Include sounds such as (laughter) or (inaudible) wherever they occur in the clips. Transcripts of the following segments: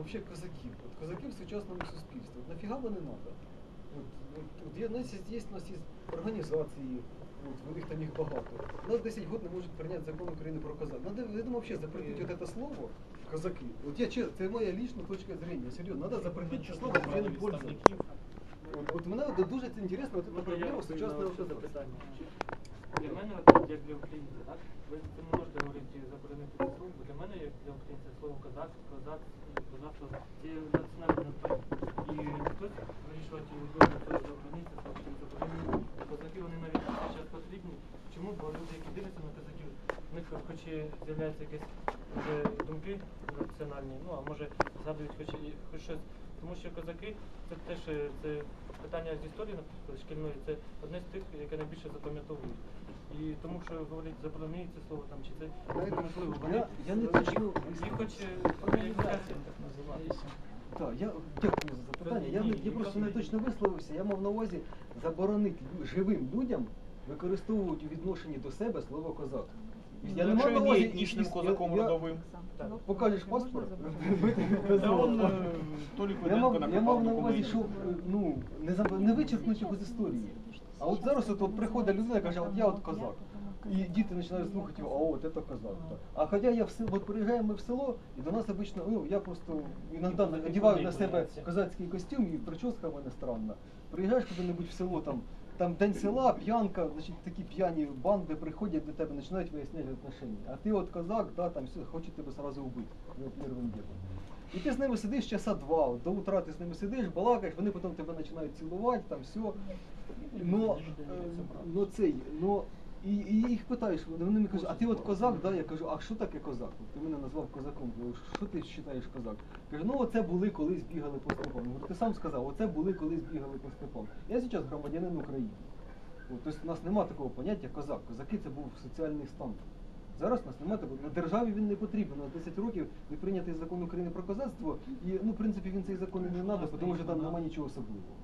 вообще козаків. От козаків в сучасному суспільстві. От нафіга вони надо? От, от, от є, у нас є, є, у нас є організації, от, них там їх багато. У нас 10 років не можуть прийняти закон України про козак. Надо, я думаю, вообще запретить вот это слово козаки. От я чесно, це моя лічна точка зрення. Серйозно, надо запретити це слово, я не пользуюсь. От, от мене от дуже це інтересно, от проблема сучасного запитання. Для мене, як для українця, так? Ви не можете говорити заборонити це слово, бо для мене, як для українця, слово козак, козак, козацтво, це є національне. І хтось вирішувати долю цього заборонити, слово чи не заборонити. Козаки, вони навіть зараз потрібні. Чому? Бо люди, які дивляться на козаків, в них хоч і з'являються якісь вже думки раціональні, ну а може згадують хоч, і- хоч щось. Тому що козаки це теж е, це питання з історії наприклад, шкільної, це одне з тих, яке найбільше запам'ятовують. І тому що говорять заборонити це слово там чи це Знаєте, неможливо. я- я не їх хоч е, організація так називається. Так, я дякую за запитання. Я, не- я просто не точно висловився. Я мав на увазі заборонити лю- живим людям використовувати у відношенні до себе слово козак. Я не Ну, Якщо мав на він є етнічним я- козаком я- родовим. Так. Покажеш паспорт? (laughs) Та он, е, (laughs) Толік Я Виденко мав, я накопав мав на увазі, документів. що е, ну, не, заб- не вичерпнути його з історії. А от зараз от, от приходить людина і каже, от я от козак. І діти починають слухати, а от це козак. так. А хоча я в село, от приїжджаємо ми в село, і до нас обично, ну я просто іноді одягаю на себе козацький костюм, і прическа в мене странна. Приїжджаєш куди-небудь в село, там, там день села, п'янка, значить такі п'яні банди приходять до тебе, починають виясняти відношення. А ти от козак, да, там все, хочуть тебе сразу вбити первим ділом. І ти з ними сидиш часа два, от до утра ти з ними сидиш, балакаєш, вони потім тебе починають цілувати, там все. Но, е, но цей, но, і, і їх питаєш, вони мені кажуть, а ти от козак, да? Я кажу, а що таке козак? От Ти мене назвав козаком, кажу, що ти вважаєш козак? Каже, ну оце були колись бігали по степам. Я Говорю, ти сам сказав, оце були колись бігали по степам. Я зараз громадянин України. От, тобто у нас немає такого поняття козак. Козаки це був соціальний стан. Зараз у нас немає такого. На державі він не потрібен. У нас 10 років не прийнятий закон України про козацтво, і ну, в принципі він цей закон і не треба, тому що там немає нічого особливого.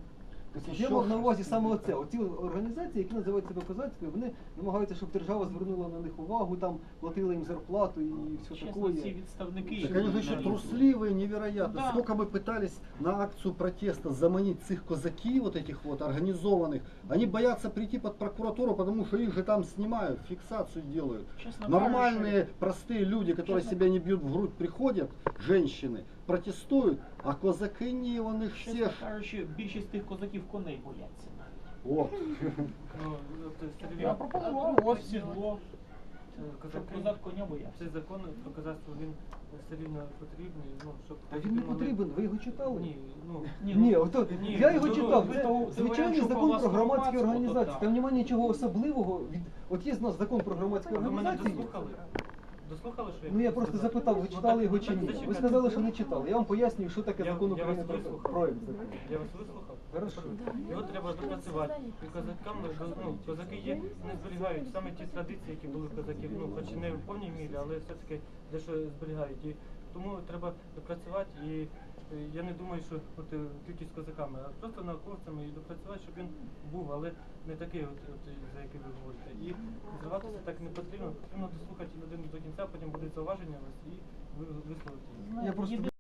Тобто я мав на увазі саме оце. Оці організації, які називають себе козацькою, вони намагаються, щоб держава звернула на них увагу, там платила їм зарплату і все Чесно, ці таке. відставники. Так они, значит, трусливые, невероятно. Да. Сколько мы пытались на акцию протеста заманить цих казаки, вот этих вот организованных, они боятся прийти под прокуратуру, потому что их же там снимают, фиксацию делают. Чесно Нормальные, кажучи, простые люди, которые Честно- себя не бьют в грудь, приходят, женщины, протестуют, а козаки их чесно всех... кажучи, більшість тих козаків коней бояться. Ну, от, Я пропонував ось сідло, е, щоб козак коня боявся. цей закон про козацтво, він все рівно потрібний, ну, щоб... Та він не потрібен, ви його читали? Ні, ну, Ні, ото, Ні, я його ну, читав. ви звичайний закон про громадські організації. Там немає нічого особливого. Від... От є в нас закон про громадські ви мене організації. дослухали? Дослухали, що я Ну я хотів просто сказати? запитав, ви Ну, читали так, його чи так, ні. Ви зачекайте. сказали, що не читали. Я вам пояснюю, що таке Я- закон я України вас про вислухав. проект закону. Я вас вислухав. Хорошо. Його треба допрацювати. І козакам, ну, козаки є, не зберігають саме ті традиції, які були в козаків, ну, хоч і не в повній мірі, але все-таки дещо зберігають. І тому треба допрацювати. І е, я не думаю, що от, е, тільки з козаками, а просто науковцями і допрацювати, щоб він був, але не такий, от, от, за який ви говорите. І так не потрібно. Потрібно дослухати людину до кінця, потім будуть зауваження вас і ви висловити їх. Я просто